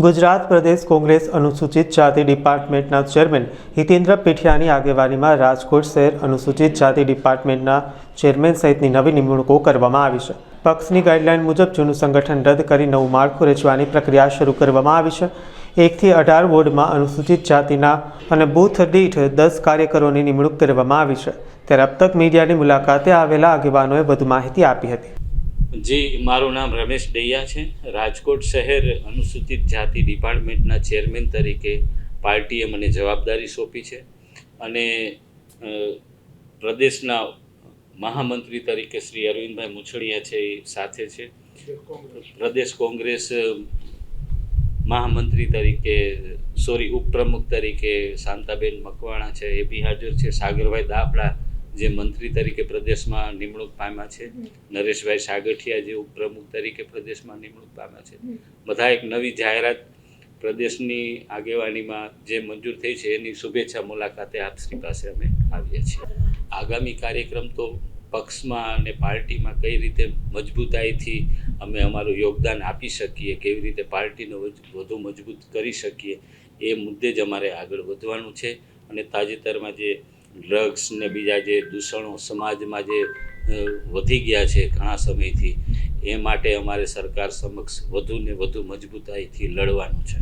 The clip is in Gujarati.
ગુજરાત પ્રદેશ કોંગ્રેસ અનુસૂચિત જાતિ ડિપાર્ટમેન્ટના ચેરમેન હિતેન્દ્ર પીઠિયાની આગેવાનીમાં રાજકોટ શહેર અનુસૂચિત જાતિ ડિપાર્ટમેન્ટના ચેરમેન સહિતની નવી નિમણૂકો કરવામાં આવી છે. પક્ષની ગાઈડલાઈન મુજબ જૂનું સંગઠન રદ કરી નવું માળખું રચવાની પ્રક્રિયા શરૂ કરવામાં આવી છે. એકથી અઢાર વોર્ડમાં અનુસૂચિત જાતિના અને બૂથ દીઠ દસ કાર્યકરોની નિમણૂક કરવામાં આવી છે. ત્યારે અબ તક મીડિયાની મુલાકાતે આવેલા આગેવાનોએ વધુ માહિતી આપી હતી. જી, મારું નામ રમેશ ડૈયા છે. રાજકોટ શહેર અનુસૂચિત જાતિ ડિપાર્ટમેન્ટના ચેરમેન તરીકે પાર્ટીએ મને જવાબદારી સોંપી છે અને પ્રદેશના મહામંત્રી તરીકે શ્રી અરવિંદભાઈ મુછડિયા છે એ સાથે છે. પ્રદેશ કોંગ્રેસ મહામંત્રી તરીકે, સોરી, ઉપપ્રમુખ તરીકે શાંતાબેન મકવાણા છે, એ બી હાજર છે, સાગરભાઈ દાપડા જે મંત્રી તરીકે પ્રદેશમાં નિમણૂક પામ્યા છે. નરેશભાઈ સાગઠિયા જે ઉપપ્રમુખ તરીકે પ્રદેશમાં નિમણૂક પામ્યા છે. બધા એક નવી જાહેરાત પ્રદેશની આગેવાનીમાં જે મંજૂર થઈ છે, એની શુભેચ્છા મુલાકાતે આપશ્રી પાસે અમે આવીએ છીએ. આગામી કાર્યક્રમ તો પક્ષમાં અને પાર્ટીમાં કઈ રીતે મજબૂતાઈથી અમે અમારું યોગદાન આપી શકીએ, કેવી રીતે પાર્ટીને વધુ મજબૂત કરી શકીએ, એ મુદ્દે જ અમારે આગળ વધવાનું છે. અને તાજેતરમાં જે ડ્રગ્સ ને બીજા જે દૂષણો સમાજમાં જે વધી ગયા છે ઘણા સમયથી એ માટે અમારે સરકાર સમક્ષ વધુ ને વધુ મજબૂતાઈથી લડવાનું છે।